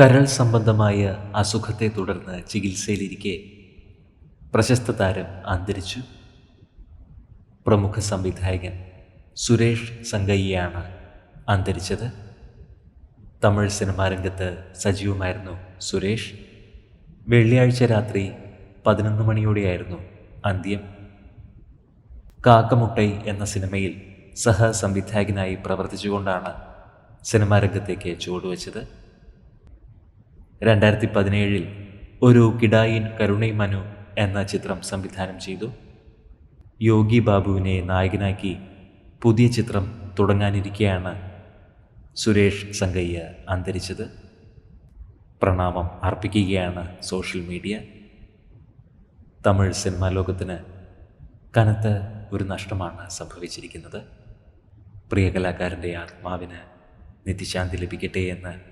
കരൾ സംബന്ധമായ അസുഖത്തെ തുടർന്ന് ചികിത്സയിലിരിക്കെ പ്രശസ്ത താരം അന്തരിച്ചു. പ്രമുഖ സംവിധായകൻ സുരേഷ് സംഗയ്യാണ് അന്തരിച്ചത്. തമിഴ് സിനിമാ രംഗത്ത് സജീവമായിരുന്നു സുരേഷ്. വെള്ളിയാഴ്ച രാത്രി പതിനൊന്ന് മണിയോടെയായിരുന്നു അന്ത്യം. കാക്കമുട്ടൈ എന്ന സിനിമയിൽ സഹസംവിധായകനായി പ്രവർത്തിച്ചുകൊണ്ടാണ് സിനിമാ രംഗത്തേക്ക് ചുവടുവെച്ചത്. രണ്ടായിരത്തി പതിനേഴിൽ ഒരു കിടായിൻ കരുണൈ മനു എന്ന ചിത്രം സംവിധാനം ചെയ്തു. യോഗി ബാബുവിനെ നായകനാക്കി പുതിയ ചിത്രം തുടങ്ങാനിരിക്കെയാണ് സുരേഷ് സംഗയ്യ അന്തരിച്ചത്. പ്രണാമം അർപ്പിക്കുകയാണ് സോഷ്യൽ മീഡിയ. തമിഴ് സിനിമാ ലോകത്തിന് കനത്ത ഒരു നഷ്ടമാണ് സംഭവിച്ചിരിക്കുന്നത്. പ്രിയ കലാകാരന്റെ ആത്മാവിന് നിത്യശാന്തി ലഭിക്കട്ടെ എന്ന്